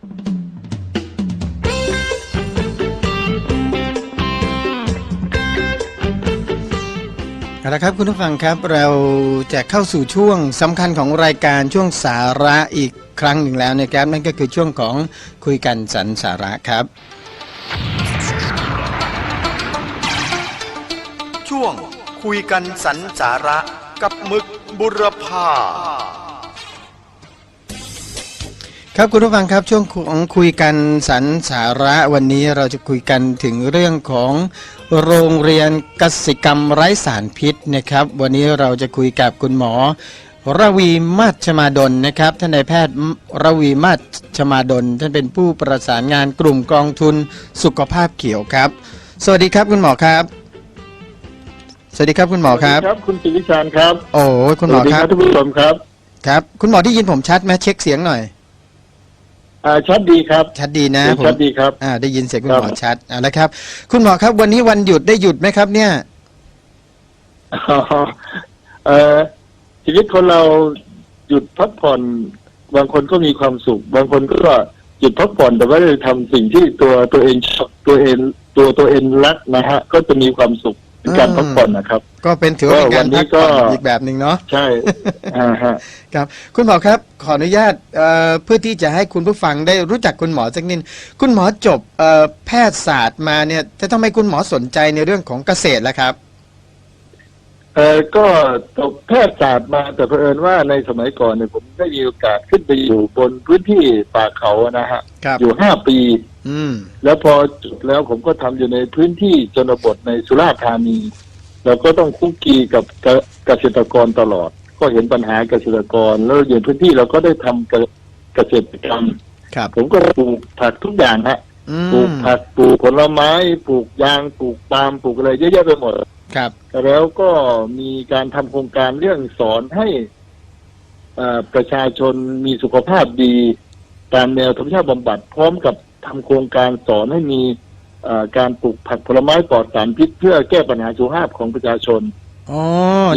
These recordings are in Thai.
เอาละครับคุณผู้ฟังครับเราจะเข้าสู่ช่วงสำคัญของรายการช่วงสาระอีกครั้งหนึ่งแล้วนะครับนั่นก็คือช่วงของคุยกันสันสาระครับ ช่วงคุยกันสันสาระกับมึกบุรพา ครับคุณผู้ฟังครับช่วงของคุยกันสันสาระวันนี้เราจะคุยกันถึงเรื่องของโรงเรียนกสิกรรมไร้สารพิษนะครับ วันนี้เราจะคุยกับคุณหมอ ระวีมาชมาดลนะครับท่านนายแพทย์ระวีมาชมาดลท่านเป็นผู้ประสานงานกลุ่มกองทุนสุขภาพเขียวครับ สวัสดีครับคุณหมอครับ สวัสดีครับคุณหมอครับสวัสดีครับคุณปิริชานครับ โอ้คุณหมอสวัสดีครับท่านผู้ชมครับครับ คุณหมอได้ยินผมชัดไหมเช็คเสียงหน่อย อ่าชัดดีครับ ชัดดีนะเสียงผมชัดดีครับอ่าได้ยินเสียงคุณครับหมอชัดเอาละครับ คุณหมอครับวันนี้วันหยุดได้หยุดไหมครับเนี่ยอ๋อเอ่อชีวิตคนเราหยุดพักผ่อน บางคนก็มีความสุข บางคนก็หยุดพักผ่อนแต่ว่าได้ทำสิ่งที่ตัวตัวเองชอบตัวเองตัวตัวเองรักนะฮะ ก็จะมีความสุข ในการอืมพักผ่อนนะครับ ก็เป็นถือว่าเป็นการก็วันนี้พักผ่อนก็อีกแบบหนึ่งเนาะใช่อ่าฮะครับ คุณหมอครับ ขออนุญาตเอ่อเพื่อที่จะให้คุณผู้ฟังได้รู้จักคุณหมอสักนิดคุณหมอจบเอ่อแพทยศาสตร์มาเนี่ยจะทำไมคุณหมอสนใจในเรื่องของเกษตรล่ะครับเออก็จบแพทยศาสตร์มาแต่เผอิญว่าในสมัยก่อนเนี่ยผมได้มีโอกาสขึ้นไปอยู่บนพื้นที่ป่าเขานะฮะครับอยู่ห้าปี อืม แล้วพอจุดแล้วผมก็ทำอยู่ในพื้นที่ชนบทในสุราษฎร์ธานีเราก็ต้องคุกคีกับเกเกษตรกรตลอด ก็เห็นปัญหาเกษตรกร แล้วอยู่พื้นที่เราก็ได้ทำเกเกษตรกรรม ครับ ผมก็ปลูกผักทุกอย่างฮะอืปลูกมผักปลูกผลไม้ปลูกยางปลูกปาล์มปลูกอะไรเยอะแยะไปหมด ครับ แล้วก็มีการทำโครงการเรื่องสอนให้เอ่อประชาชนมีสุขภาพดี ตามแนวธรรมชาติบำบัดพร้อมกับ ทำโครงการสอนให้มีเอ่อการปลูกผักผลไม้ปลอดสารพิษเพื่อแก้ปัญหาสุขภาพของประชาชนอ๋อ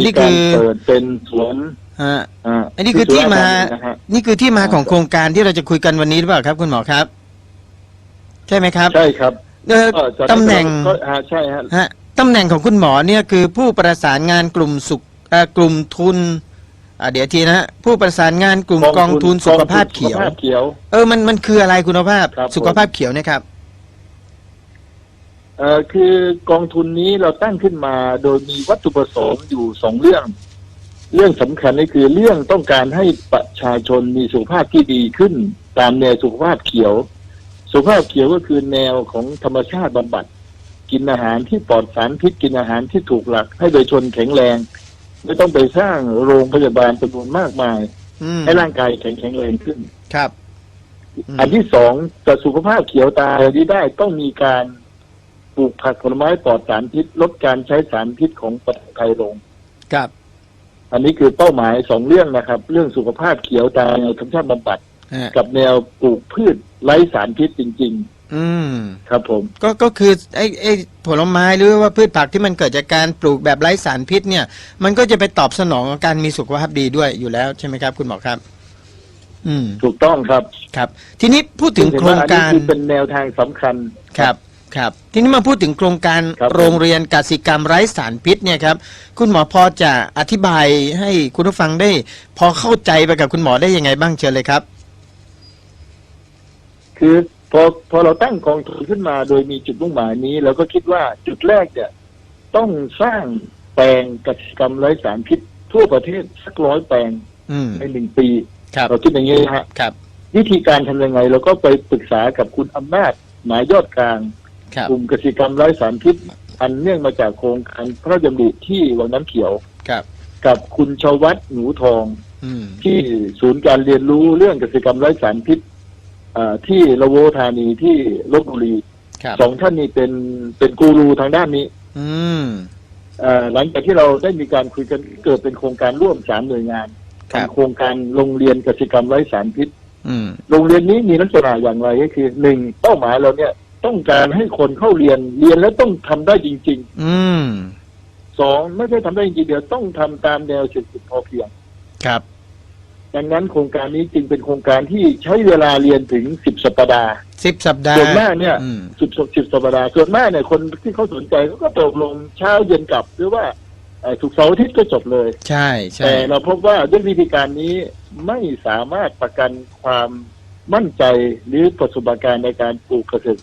มีนี่กาคืรอเปิดเป็นสวนฮะอ่าอันนี้คือที่มาสุรษฎร์ธนีนะฮะนี่คือที่มาของโครงการที่เราจะคุยกันวันนี้หรือเปล่าครับ คุณหมอครับ ใช่ไหมครับ ใช่ครับเอ่อก็จะตำแหน่งก็อ่าใช่ฮะฮะตำแหน่งของคุณหมอเนี่ยคือผู้ประสานงานกลุ่มสุขเอ่อกลุ่มทุน อ่าเดี๋ยวทีนะฮะผู้ประสานงานกลุ่มกองทุนสุขภาพเขียวสุขภาพเขียว เออมันมันคืออะไรคุณภาพ ครับ สุขภาพเขียวเนะครับ เอ่อคือกองทุนนี้เราตั้งขึ้นมาโดยมีวัตถุประสงค์อยู่สองเรื่อง เรื่องสำคัญนี่คือเรื่องต้องการให้ประชาชนมีสุขภาพที่ดีขึ้น ตามแนวสุขภาพเขียว สุขภาพเขียวก็คือแนวของธรรมชาติบำบัด กินอาหารที่ปลอดสารพิษกินอาหารที่ถูกหลัก ให้โดยชนแข็งแรง ไม่ต้องไปสร้างโรงพยาบาลจำนวนมากมาย อืมให้ร่างกายแข็งแข็งแรงขึ้น ครับ อืม อันที่สองจะสุขภาพเขียวตาที่ได้ต้องมีการปลูกผักผลไม้ปลอดสารพิษลดการใช้สารพิษของประเทศไทยลง ครับอันนี้คือเป้าหมายสองเรื่องนะครับ เรื่องสุขภาพเขียวตาแนวธรรมชาติบำบัด ฮะกับแนวปลูกพืชไร้สารพิษจริง อืมๆครับผม ก็ก็คือไอ้ไอ้ผลไม้หรือว่าพืชผักที่มันเกิดจากการปลูกแบบไร้สารพิษเนี่ย มันก็จะไปตอบสนองกับการมีสุขภาพดีด้วยอยู่แล้วใช่ไหมครับ คุณหมอครับ อืมถูกต้องครับครับ ทีนี้พูดถึงโครงการอันนี้คือเป็นแนวทางสำคัญ ครับครับ ทีนี้มาพูดถึงโครงการครับผมโรงเรียนกสิกรรมไร้สารพิษเนี่ยครับคุณหมอพอจะอธิบายให้คุณผู้ฟังได้ พอเข้าใจไปกับคุณหมอได้ยังไงบ้างเชิญเลยครับ คือพอพอเราตั้งกองทุนขึ้นมาโดยมีจุดมุ่งหมายนี้เราก็คิดว่าจุดแรกเนี่ยต้องสร้างแปลงกสิกรรมไร้สารพิษทั่วประเทศสักร้อยแปลงอืมในหนึ่งปีครับเราคิดอย่างนี้นะฮะครับ วิธีการทำยังไงเราก็ไปปรึกษากับคุณอำนาจหมายยอดกลางครับกลุ่มกสิกรรมไร้สารพิษอันเนื่องมาจากโครงการพระราชดำริที่วังน้ำเขียว ครับ กับคุณชวัฒน์หนูทอง อืม ที่ศูนย์การเรียนรู้เรื่องกสิกรรมไร้สารพิษ อ่าที่ละโวธานีที่ลบบุรีครับ สองท่านนี้เป็นเป็นกูรูทางด้านนี้อืม อ่าหลังจากที่เราได้มีการคุยกันเกิดเป็นโครงการร่วมสามหน่วยงานครับทำโครงการโรงเรียนกสิกรรมไร้สารพิษ อืม โรงเรียนนี้มีลักษณะอย่างไรก็คือหนึ่งเป้าหมายเราเนี่ยต้องการให้คนเข้าเรียนเรียนแล้วต้องทำได้จริงอืม ๆสองไม่ใช่ทำได้จริงๆเดียวต้องทำตามแนวเศรษฐกิจพอเพียง ครับ ดังนั้นโครงการนี้จึงเป็นโครงการที่ใช้เวลาเรียนถึงสิบสัปดาห์สิบสัปดาห์ส่วนมากเนี่ยอืมสิบสิบสัปดาห์ส่วนมากเนี่ยคนที่เขาสนใจเขาก็ตกลงเช้าเย็นกลับ หรือว่าเอ่อถูกร์เสาร์อาทิตย์ก็จบเลย ใช่ใช่แต่เราพบว่าด้วยวิธีการนี้ไม่สามารถประกันความมั่นใจหรือประสบการณ์ในการปลูกเกษตร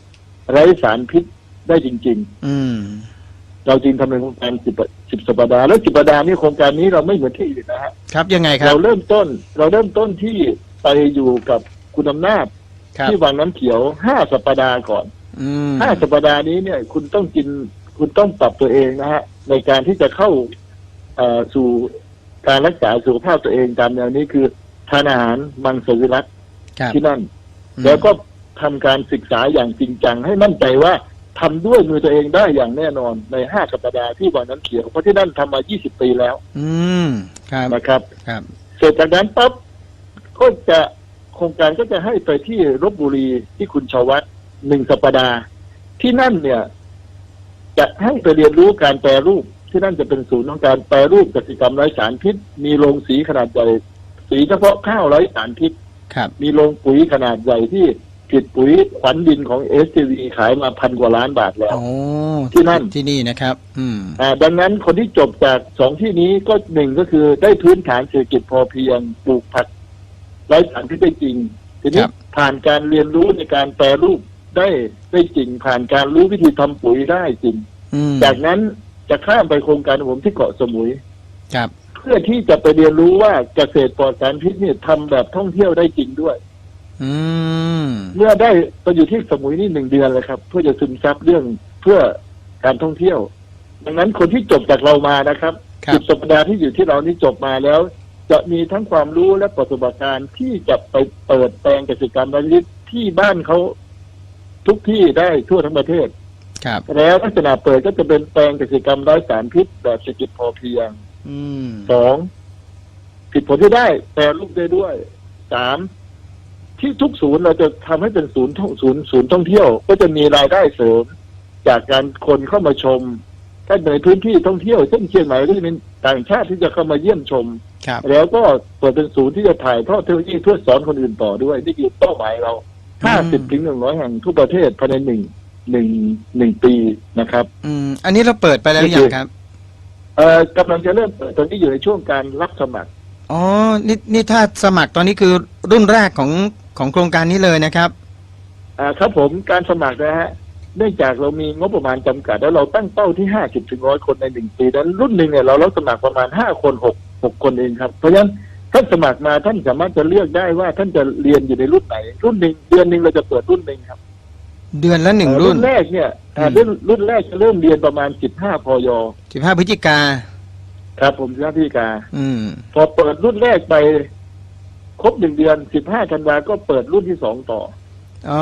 ไร้สารพิษได้จริง อืม ๆ เราจึงทำเป็นโครงการสิบสิบสัปดาห์แล้วสิบสัปดาห์นี้โครงการนี้เราไม่เหมือนที่อื่นนะฮะครับยังไงครัเราบเริ่มต้น เราเริ่มต้นที่ไปอยู่กับคุณอำนาจครับที่วังน้ำเขียวห้าสัปดาห์ก่อนอืมห้าสัปดาห์นี้เนี่ย คุณต้องกิน คุณต้องปรับตัวเองนะฮะ ในการที่จะเข้าเอ่อสู่การรักษาสุขภาพตัวเองตามแนวนี้คือทานอาหารมังสวิรัตครับที่นั่นอืมแล้วก็ทำการศึกษาอย่างจริงจังให้มั่นใจว่า ทำด้วยมือตัวเองได้อย่างแน่นอนในห้าสัปดาห์ที่วังน้ำเขียวเพราะที่นั่นทำมา 20 ปีแล้ว อืมครับนะครับครับเสร็จจากนั้นปั๊บก็จะโครงการก็จะให้ไปที่ลบบุรีที่คุณชวัตหนึ่งสัปดาห์ ที่นั่นเนี่ย จะให้ไปเรียนรู้การแปรรูป ที่นั่นจะเป็นศูนย์ของการแปรรูปกสิกรรมไร้สารพิษ มีโรงสีขนาดใหญ่สีเฉพาะข้าวไร้สารพิษครับมีโรงปุ๋ยขนาดใหญ่ที่ ผลิตปุ๋ยขวัญดินของเอสทีขายมาพันกว่าล้านบาทแล้ว โอ้ที่นั่น ที่นี่นะครับ อืม อ่าดังนั้นคนที่จบจากสองที่นี้ก็หนึ่งก็คือได้พื้นฐานเศรษฐกิจพอเพียงปลูกผักไร้สารพิษได้จริง ทีนี้ครับ ผ่านการเรียนรู้ในการแปรรูปได้ได้จริง ผ่านการรู้วิธีทำปุ๋ยได้จริง อืมจากนั้นจะข้ามไปโครงการของผมที่เกาะสมุย ครับ เพื่อที่จะไปเรียนรู้ว่าเกษตรปลอดสารพิษเนี่ยทำแบบท่องเที่ยวได้จริงด้วย อืมเมื่อได้ไปอยู่ที่สมุยนี่หนึ่งเดือนเลยครับ เพื่อจะซึมซับเรื่องเพื่อการท่องเที่ยว ดังนั้นคนที่จบจากเรามานะครับครับ สิบสัปดาห์ที่อยู่ที่เรานี่จบมาแล้ว จะมีทั้งความรู้และประสบการณ์ที่จะไปเปิดแปลงเกษตรกรรมระยิที่บ้านเขาทุกที่ได้ทั่วทั้งประเทศ ครับ แล้วลักษณะเปิดก็จะเป็นแปลงเกษตรกรรมไร้สารพิษแบบเศรษฐกิจพอเพียงอืมสองผิดผลที่ได้แปรรูปได้ด้วยสาม ที่ทุกศูนย์เราจะทำให้เป็นศูนย์ท่องศูนย์ศูนย์ท่องเที่ยว ก็จะมีรายได้เสริม จากการคนเข้ามาชมถ้าในพื้นที่ท่องเที่ยวเช่นเชียงใหม่ก็จะเป็นต่างชาติที่จะเข้ามาเยี่ยมชมครับแล้วก็เปิดเป็นศูนย์ที่จะถ่ายทอดเทคโนโลยีเพื่อสอนคนอื่นต่อด้วยนี่คือเป้าหมายเราห้าสิบถึงหนึ่งร้อยแห่งทุกประเทศภายในหนึ่งหนึ่งหนึ่งปีนะครับ อืม อันนี้เราเปิดไปแล้วหรือยังครับ เอ่อกำลังจะเริ่มเปิดตอนนี้อยู่ในช่วงการรับสมัครอ๋อนี่นี่ถ้าสมัครตอนนี้คือรุ่นแรกของ ของโครงการนี้เลยนะครับอ่าครับผมการสมัครนะฮะเนื่องจากเรามีงบประมาณจำกัด แล้วเราตั้งเป้าที่ห้าสิบถึงร้อยคนในหนึ่งปีนั้นรุ่นหนึ่งเนี่ยเรารับสมัครประมาณห้าคนหกหกคนเองครับเพราะฉะนั้นท่านสมัครมาท่านสามารถจะเลือกได้ว่าท่านจะเรียนอยู่ในรุ่นไหน รุ่นหนึ่งเดือนหนึ่งเราจะเปิดรุ่นหนึ่งครับ เดือนละหนึ่งเอ่อรุ่นแรกเนี่ยอ่าอืมรุ่นรุ่นแรกจะเริ่มเรียนประมาณสิบห้าพยสิบห้าพฤศจิกาครับผมหน้าที่การอืมพอเปิดรุ่นแรกไป ครบหนึ่งเดือนสิบห้าธันวาก็เปิดรุ่นที่สองต่อ อ๋อ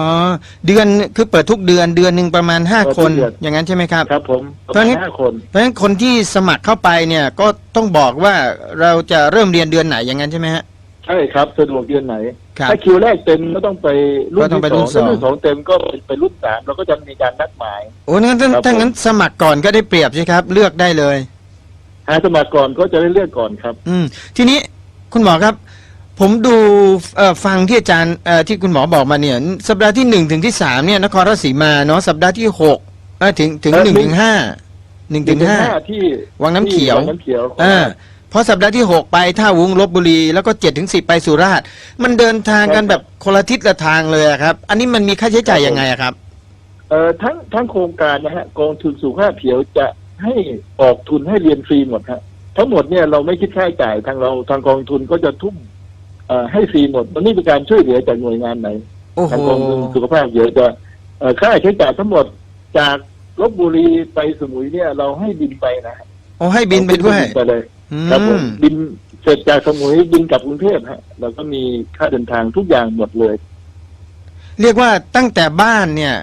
เดือนคือเปิดทุกเดือนเดือนหนึ่งประมาณห้าเปิดทุกคนเดือน อย่างนั้นใช่ไหมครับ ครับ ผมประตอนมาณนี้ห้าคน เพราะฉะนั้นคนที่สมัครเข้าไปเนี่ยก็ต้องบอกว่าเราจะเริ่มเรียนเดือนไหนอย่างนั้นใช่ไหมฮะ ใช่ครับ สะดวกเดือนไหน ครับ ถ้าคิวแรกเต็มก็ต้องไปรุ่นก็ต้องที่ไปสรุ่องนสองถ้ารุ่นสองเต็มก็ไปรุ่นสามเราก็จะมีการนัดหมาย โอ้งั้นถ้าครับถ้างั้นสมัครก่อนก็ได้เปรียบใช่ครับ เลือกได้เลย หาสมัครก่อนก็จะได้เลือกก่อนครับ อืมทีนี้คุณหมอครับ ผมดูเอ่อฟังที่อาจารย์เอ่อที่คุณหมอบอกมาเนี่ย สัปดาห์ที่หนึ่งถึงที่สามเนี่ยนครราชสีมาเนาะสัปดาห์ที่หกเอ่อถึงถึงเอ่อหนึ่งหนึ่ถึงงห้าหนึ่งถึงห้าที่วังน้ำเขียวที่วังน้ำเขียวอ่าพอสัปดาห์ที่หกไปท่าวุ้งลบบุรี แล้วก็เจ็ดถึงสิบไปสุราษฎร์มันเดินทางกันแบบคนละทิศละทางเลยอะครับ อันนี้มันมีค่าใช้จ่ายยังไงอะครับเอ่อทั้งทั้งโครงการนะฮะกองทุนสุขภาพเขียวจะให้ออกทุนให้เรียนฟรีหมดฮะทั้งหมดเนี่ยเราไม่คิดค่าใช้จ่ายทางเราทางกองทุนก็จะทุ่มเอ่อ ให้ฟรีหมดมันนี่เป็นการช่วยเหลือจากหน่วยงานไหนโอ้โหทางกองทุนสุขภาพเขียวจะเอ่อค่าใช้จ่ายทั้งหมดจากลบบุรีไปสมุยเนี่ย เราให้บินไปนะฮะโอ้ให้บินไปด้วยไปเลยอืครับผมมบินเสร็จจากสมุยบินกลับกรุงเทพฮะเราก็มีค่าเดินทางทุกอย่างหมดเลย เรียกว่าตั้งแต่บ้านเนี่ย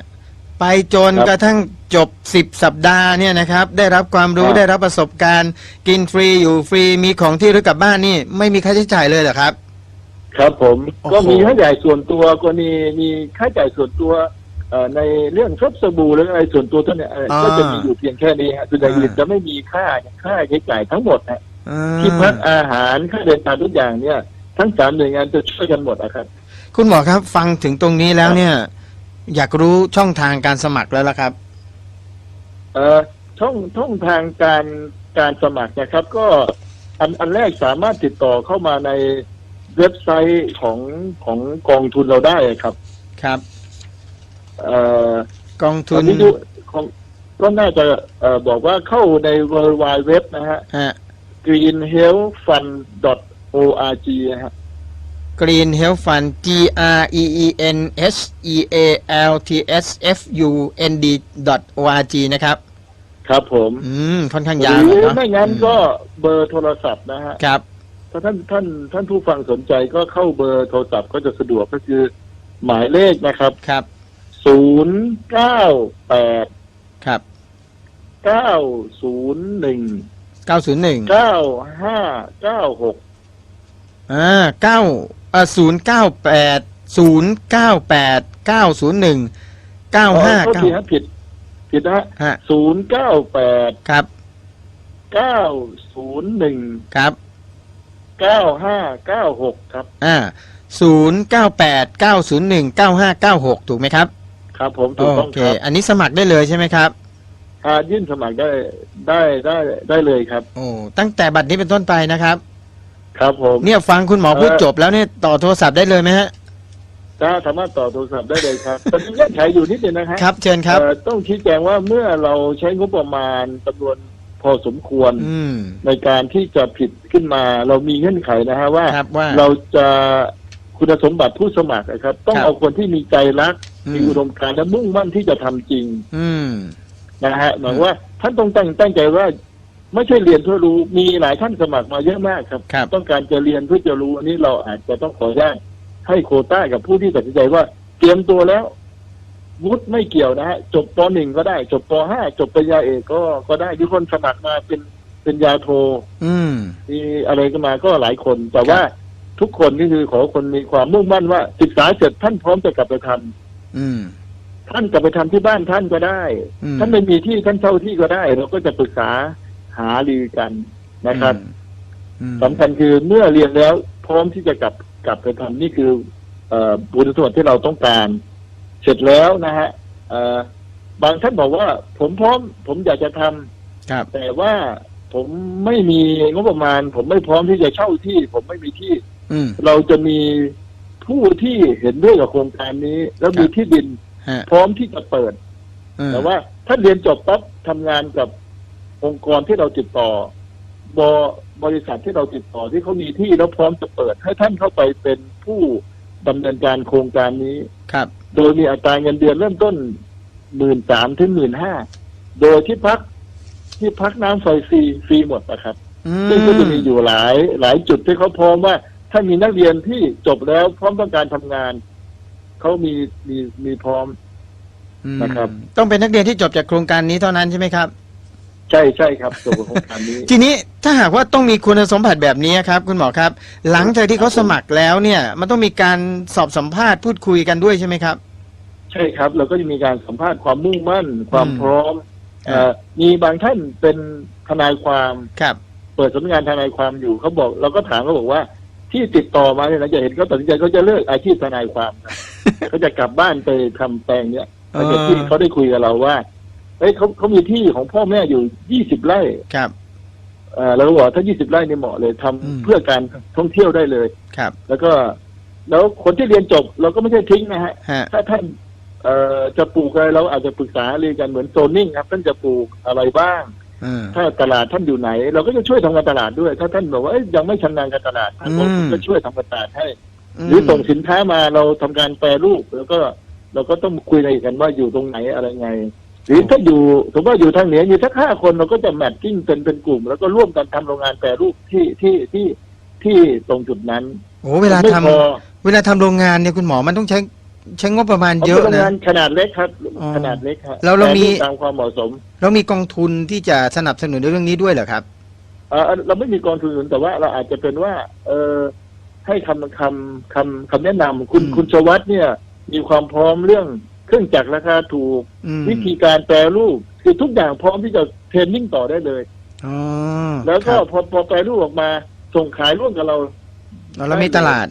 ไปจนครับกระทั่งจบสิบสัปดาห์เนี่ยนะครับ ได้รับความรู้ครับได้รับประสบการณ์ กินฟรีอยู่ฟรีมีของที่ระลึกกลับบ้านนี่ ไม่มีค่าใช้จ่ายเลยเหรอครับ ครับผมโอ้โห ก็มีค่าใช้จ่ายส่วนตัวก็มีมีค่าใช้จ่ายส่วนตัวเอ่อในเรื่องซับสบู่หรืออะไรส่วนตัวเท่านี้เอ่อก็จะมีอยู่เพียงแค่นี้ฮะส่วนใหญ่อื่นจะไม่มีค่าค่าใช้จ่ายทั้งหมดฮะอ่าที่พักอาหารค่าเดินทางทุกอย่างเนี่ย ทั้งสามหน่วยงานจะช่วยกันหมดนะครับ คุณหมอครับฟังถึงตรงนี้แล้วเนี่ย อยากรู้ช่องทางการสมัครแล้วล่ะครับ เอ่อช่องช่องทางการการสมัครนะครับ ก็อันอันแรกสามารถติดต่อเข้ามาใน เว็บไซต์ของของกองทุนเราได้ครับ ครับเอ่อกองตทุอนนนี้ดูของก็น่าจะเอ่อบอกว่าเข้าใน World Wide Web นะฮะ ฮะ greenhealthfund.org นะฮะ Green Health Fund G R E E N H E A L T S F U N D dot O R G นะครับ ครับผมอืม ค่อนข้างหยาวรือเนาะไม่งั้นก็เบอร์โทรศัพท์นะฮะ ครับ ถ้าท่านท่านท่านผู้ฟังสนใจก็เข้าเบอร์โทรศัพท์ก็จะสะดวกก็คือ หมายเลขนะครับครับศูนย์เก้าแปดครับเก้าศูนย์หนึ่งเก้าศูนย์หนึ่งเก้าห้าเก้าหกอ่าเก้าเอ่อศูนย์เก้าแปดศูนย์เก้าแปดเก้าศูนย์หนึ่งเก้าห้าโทษเก้าทีฮะผิดผิดนะฮะฮะศูนย์เก้าแปดครับเก้าศูนย์หนึ่งครับ เก้าห้าเก้าหกครับ อ่าศูนย์เก้าแปดเก้าศูนย์หนึ่งเก้าห้าเก้าหกถูกไหมครับครับผมถูกต้องโอเค ครับอันนี้สมัครได้เลยใช่ไหมครับ อ่ายื่นสมัครได้ได้ได้ได้เลยครับ โอ้ตั้งแต่บัดนี้เป็นต้นไปนะครับ ครับผม เนี่ยฟังคุณหมอพูดเอ่อจบแล้วเนี่ยต่อโทรศัพท์ได้เลยไหมฮะถ้าสามารถต่อโทรศัพท์ได้เลยครับแต่มีเงื่อนไขอยู่นิดนึงนะฮะครับ เชิญครับ เอ่อต้องชี้แจงว่าเมื่อเราใช้งบประมาณจำนวนพ อสมควรอืม ในการที่จะผิดขึ้นมา เรามีเงื่อนไขนะฮะว่าครับว่าเราจะคุณสมบัติผู้สมัครนะครับ ต้องครับเอาคนที่มีใจรักอืมีมอุดมการณ์และมุ่งมั่นที่จะทำจริงอืม นะฮะหมายว่าท่านต้องตั้งตั้งใจว่า ไม่ใช่เรียนเพื่อรู้มีหลายท่านสมัครมาเยอะมากครับ ครับ ต้องการจะเรียนเพื่อจะรู้อันนี้เราอาจจะต้องขออนุญาตให้โควต้ากับผู้ที่ตัดสินใจว่า เตรียมตัวแล้ว วุฒิไม่เกี่ยวนะฮะจบปหนึ่งก็ได้ จบปห้าจบปริญญาเอกก็ก็ได้ที่คนสมัครมาเป็นเป็นยาโท อืม มีอะไรก็มาก็หลายคน แต่ว่าทุกคนนี่คือขอคนมีความมุ่งมั่นว่าศึกษาเสร็จท่านพร้อมจะกลับไปทำอืม ท่านกลับไปทำที่บ้านท่านก็ได้อืมท่านไม่มีที่ท่านเช่าที่ก็ได้ เราก็จะปรึกษาหารือกันนะครับอืมสำคัญคือเมื่อเรียนแล้วพร้อมที่จะกลับกลับไปทำนี่คือเอ่อบุญสมบัติที่เราต้องการ เสร็จแล้วนะฮะเอ่อบางท่านบอกว่าผมพร้อม ผมอยากจะทำครับแต่ว่าผมไม่มีงบประมาณ ผมไม่พร้อมที่จะเช่าที่ ผมไม่มีที่อืมเราจะมีผู้ที่เห็นด้วยกับโครงการนี้ แล้วมีครับที่ดินฮะพร้อมที่จะเปิดอืมแต่ว่าถ้าเรียนจบปั๊บทำงานกับองค์กรที่เราติดต่อบอบริษัทที่เราติดต่อที่เขามีที่แล้วพร้อมจะเปิด ให้ท่านเข้าไปเป็นผู้ดำเนินการโครงการนี้ครับ โดยมีอัตราเงินเดือนเริ่มต้นหมื่นสามถึงหมื่นห้าโดยที่พักที่พักน้ำไฟฟรีฟรีหมดนะครับอืซึ่งก็จะมีอยู่หลายหลายจุดที่เขาพร้อมว่า ถ้ามีนักเรียนที่จบแล้วพร้อมต้องการทำงาน เขามีมีมีพร้อมอืมนะครับ ต้องเป็นนักเรียนที่จบจากโครงการนี้เท่านั้นใช่ไหมครับ ใช่ใช่ครับตัวโครงการนี้ ทีนี้ถ้าหากว่าต้องมีคุณสมบัติแบบนี้ครับ คุณหมอครับ หลังจากที่เขาสมัครแล้วเนี่ย มันต้องมีการสอบสัมภาษณ์พูดคุยกันด้วยใช่ไหมครับใช่ครับ เราก็จะมีการสัมภาษณ์ความมุ่งมั่น ความอืมพร้อมครับเอ่อมีบางท่านเป็นทนายความครับ เปิดสำนักงานทนายความอยู่เขาบอก เราก็ถามเขาบอกว่า ที่ติดต่อมาเนี่ยนะจะเห็นเขาตัดสินใจเขาจะเลิกอาชีพทนายความครับเขาจะกลับบ้านไปทำแปลงเนี้ยหลังจากที่เขาได้คุยกับเราว่าเฮ้ยเขาเขามีที่ของพ่อแม่อยู่ยี่สิบไร่ครับเอ่อเราก็บอกถ้ายี่สิบไร่เนี่ยเหมาะเลยทำอืมเพื่อการท่องเที่ยวได้เลยครับ แล้วก็แล้วคนที่เรียนจบ เราก็ไม่ใช่ทิ้งนะฮะฮะถ้าท่าน เอ่อจะปลูกอะไรเราอาจจะปรึกษาเรียนกันเหมือนโซนนิ่งครับท่านจะปลูกอะไรบ้าง อืม ถ้าตลาดท่านอยู่ไหน เราก็จะช่วยทำการตลาดด้วย ถ้าท่านบอกว่าเอ้ยยังไม่ชำนาญการตลาดท่านอืม ก็ช่วยทำการตลาดให้ หรือส่งสินค้ามาเราทำการแปรรูปแล้วก็เราก็ต้องคุยกันว่าอยู่ตรงไหนอะไรไง หรือถ้าอยู่สมมติว่าอยู่ทางเหนือมีสักห้าคนเราก็จะแมทติ้งเป็นเป็นกลุ่ม แล้วก็ร่วมกันทำโรงงานแปรรูปที่ที่ที่ที่ตรงจุดนั้นโอ้เวลาไม่ทำพอเวลาทำโรงงานเนี่ยคุณหมอมันต้องใช้ ใช้งบประมาณเอาเยเป็นอะโรงนะ งานขนาดเล็กครับ อ๋อขนาดเล็กครับแล้วเรามีแปตามความเหมาะสมเรามีกองทุนที่จะสนับสนุนในเรื่องนี้ด้วยเหรอครับ เอ่อเราไม่มีกองทุนอื่นแต่ว่าเราอาจจะเป็นว่า เออให้คำคำคำคำแนะนำคุณอืม คุณชวัตเนี่ย มีความพร้อมเรื่องเครื่องจักรราคาถูก อืมวิธีการแปรรูป คือทุกอย่างพร้อมที่จะเทรนนิ่งต่อได้เลย อ๋อแล้วก็ครับพอพอแปรรูปออกมาส่งขายร่วมกับเรา เรามีตลาด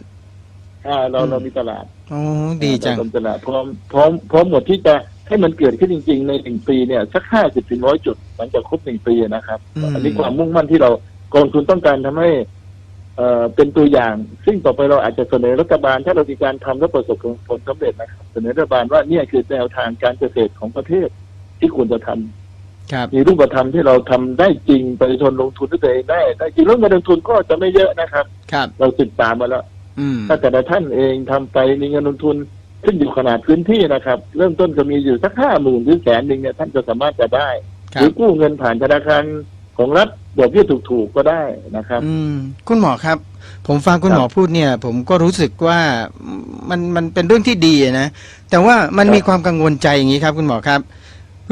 อ่าเราอืม เรามีตลาด โอ้ดีจังเรามีตลาดพร้อมพร้อมพร้อมหมดที่จะให้มันเกิดขึ้นจริง ๆ ในหนึ่งปีเนี่ยสักห้าสิบถึงร้อยจุดหลังจากครบหนึ่งปีนะครับอืมอันนี้ความมุ่งมั่นที่เรากองทุนต้องการทำให้เอ่อเป็นตัวอย่าง ซึ่งต่อไปเราอาจจะเสนอรัฐบาล ถ้าเรามีการทำแล้วประสบผลสำเร็จนะครับ เสนอรัฐบาลว่าเนี่ยคือแนวทางการเกษตรของประเทศที่ควรจะทำครับมีรูปธรรมที่เราทำได้จริงประชาชนลงทุนด้วยตัวเองได้ได้จริงแล้วเงินลงทุนก็จะไม่เยอะนะครับ ครับ เราศึกษามาแล้ว อืม ถ้าแต่ละท่านเองทำไปมีเงินลงทุนขึ้นอยู่ขนาดพื้นที่นะครับ เริ่มต้นก็มีอยู่สักห้าหมื่นหรือแสนหนึ่งเนี่ยท่านจะสามารถจะได้ คหรัรืบอกู้เงินผ่านธนาคารของรัฐดอกเบี้ยถูกๆก็ได้นะครับ อืม คุณหมอครับ ผมฟังคุณครับหมอพูดเนี่ย ผมก็รู้สึกว่ามันมันเป็นเรื่องที่ดีอะนะ แต่ว่ามันครับมีความกังวลใจอย่างนี้ครับ คุณหมอครับ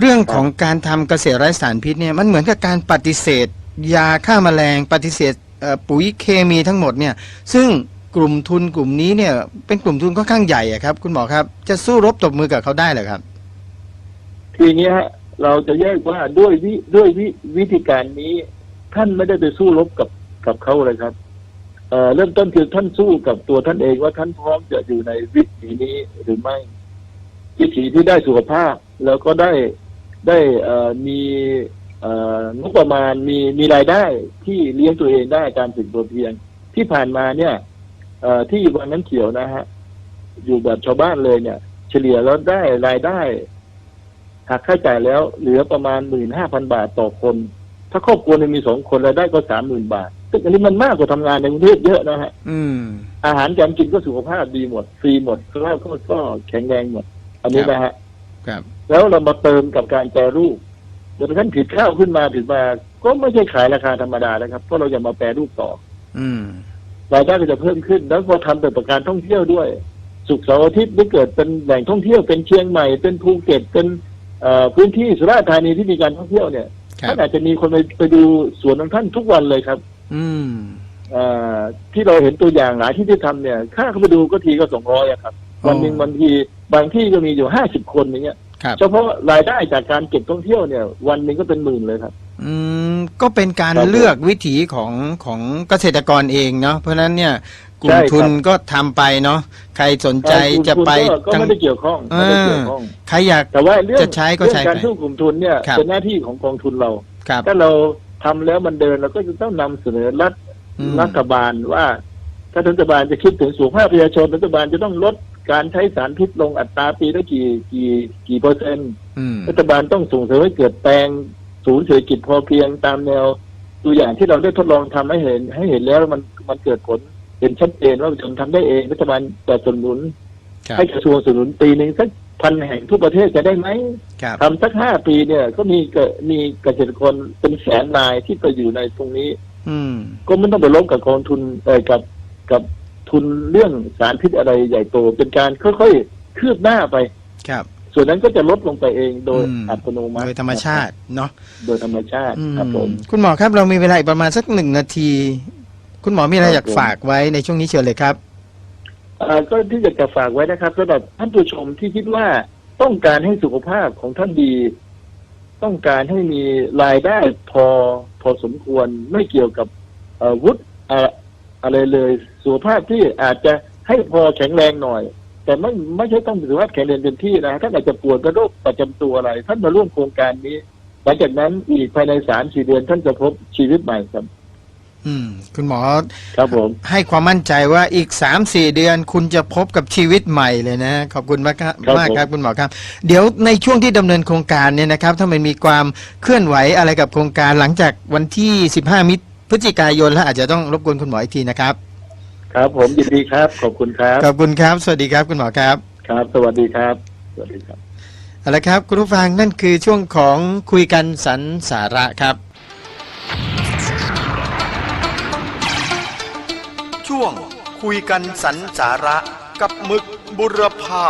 เรื่องของการทำเกษตรไร้สารพิษเนี่ยมันเหมือนกับการปฏิเสธ ยาฆ่าแมลง ปฏิเสธเอ่อปุ๋ยเคมีทั้งหมดเนี่ย ซึ่ง กลุ่มทุนกลุ่มนี้เนี่ยเป็นกลุ่มทุนค่อนข้างใหญ่อะครับ คุณหมอครับ จะสู้รบตบมือกับเขาได้เหรอครับ ทีเนี้ยเราจะแยกว่าด้วยวิด้วยวิวิธีการนี้ ท่านไม่ได้ไปสู้รบกับกับเขาเลยครับเอ่อเริ่มต้นคือท่านสู้กับตัวท่านเองว่าท่านพร้อมจะอยู่ในวิถีนี้หรือไม่วิถีที่ได้สุขภาพ แล้วก็ได้ได้เอ่อมีเอ่องบประมาณมีมีรายได้ที่เลี้ยงตัวเองได้การถึงตัวเพียง ที่ผ่านมาเนี่ย เอ่อที่วังน้ำเขียวนะฮะ อยู่แบบชาวบ้านเลยเนี่ย เฉลี่ยแล้วได้รายได้หักค่าใช้จ่ายแล้วเหลือประมาณหมื่นห้าพันบาทต่อคน ถ้าครอบครัวหนึงมีสองคนรายได้ก็สามหมื่นบาทซึ่งอันนี้มันมากกว่าทำงานในกรุงเทพเยอะนะฮะ อืม อาหารการกินก็สุขภาพดีหมด ฟรีหมดก็ก็ก็แข็งแรงหมด อันนี้นะฮะ ครับ แล้วเรามาเติมกับการแปรรูปจนกระทั่งผิดข้าวขึ้นมาผิดมา ก็ไม่ใช่ขายราคาธรรมดานะครับ เพราะเราจะมาแปรรูปต่อ อืม รายได้ก็จะเพิ่มขึ้น แล้วพอทำเป็นประการท่องเที่ยวด้วย สุขเสาร์อาทิตย์ได้เกิดเป็นแหล่งท่องเที่ยวเป็นเชียงใหม่เป็นภูเก็ตเป็นเอ่อพื้นที่สุราษฎร์ธานีที่มีการท่องเที่ยวเนี่ยครับท่านอาจจะมีคนไปไปดูสวนของท่านทุกวันเลยครับ อืมเอ่อที่เราเห็นตัวอย่างหลายที่ที่ทำเนี่ย ค่าเข้าไปดูก็ทีก็สองร้อยครับ วันหนึ่งบางทีบางที่ก็มีอยู่ห้าสิบคนอย่างเงี้ยครับเฉพาะรายได้จากการเก็บท่องเที่ยวเนี่ย วันหนึ่งก็เป็นหมื่นเลยครับ อืมก็เป็นการครับผมเลือกวิถีของของเกษตรกรเองเนาะเพราะฉะนั้นเนี่ย กลุ่มใช่ครับ ทุนก็ทำไปเนาะใครสนใจการลงทุนจะไปก็ก็ทั้งไม่ได้เกี่ยวข้องไม่ได้เกี่ยวข้อง ใครอยาก แต่ว่าเรื่องจะใช้ก็ใช้เรื่องการไปสู้กลุ่มทุนเนี่ยครับ เป็นหน้าที่ของกองทุนเรา ครับ ถ้าเราทำแล้วมันเดินเราก็จะต้องนำเสนอรัฐอืม รัฐบาลว่า ถ้ารัฐบาลจะคิดถึงสุขภาพประชาชนรัฐบาลจะต้องลดการใช้สารพิษลงอัตราปีละกี่กี่กี่เปอร์เซ็นต์ อืม รัฐบาลต้องส่งเสริมให้เกิดแปลง ศูนย์เศรษฐกิจพอเพียงตามแนว ตัวอย่างที่เราได้ทดลองทำให้เห็น ให้เห็นแล้วมันมันเกิดผลเห็นชัดเจนว่าประชาชนทำได้เองรัฐบาลจะสนับสนุนครับให้กระทรวงสนับสนุนปีหนึ่งสักพันแห่งทั่วประเทศจะได้ไหมครับทำสักห้าปีเนี่ย ก็มีเกมีเกษตรกรเป็นแสนรายที่ไปอยู่ในตรงนี้ อืมก็ไม่ต้องไปลบกับกองทุนเอ่อกับกับทุนเรื่องสารพิษอะไรใหญ่โต เป็นการค่อยๆคืบหน้าไปครับ ส่วนนั้นก็จะลดลงไปเองโดยอืม อัตโนมัติโดยธรรมชาติเนาะโดยธรรมชาติอืมครับผม คุณหมอครับเรามีเวลาอีกประมาณสักหนึ่งนาที คุณหมอมีอะไรครับอยากผม ฝากไว้ในช่วงนี้เชิญเลยครับ เอ่อก็ที่อยากจะฝากไว้นะครับสำหรับท่านผู้ชมที่คิดว่าต้องการให้สุขภาพของท่านดี ต้องการให้มีรายได้พอพอสมควรไม่เกี่ยวกับเอ่อวุฒิอะอะไรเลย สุขภาพที่อาจจะให้พอแข็งแรงหน่อย แต่ไม่ไม่ใช่ต้องสุขภาพแข็งแรงเต็มที่นะท่านอาจจะป่วยเป็นโรคประจำตัวอะไร ท่านมาร่วมโครงการนี้ หลังจากนั้นอีกภายในสามสี่เดือนท่านจะพบชีวิตใหม่ครับ อืม คุณหมอครับผม ให้ความมั่นใจว่าอีกสามสี่เดือนคุณจะพบกับชีวิตใหม่เลยนะ ขอบคุณมากครับครับมากครับผมคุณหมอครับ เดี๋ยวในช่วงที่ดำเนินโครงการเนี่ยนะครับ ถ้ามันมีความเคลื่อนไหวอะไรกับโครงการหลังจากวันที่15มิพฤศจิกายนแล้วอาจจะต้องรบกวนคุณหมออีกทีนะครับ ครับ ผมยินดีครับ ขอบคุณครับ ขอบคุณครับ สวัสดีครับคุณหมอครับ ครับ สวัสดีครับ สวัสดีครับเอาละครับ คุณผู้ฟังนั่นคือช่วงของคุยกันสันสาระครับ ช่วงคุยกันสันสาระกับหมึกบุรพา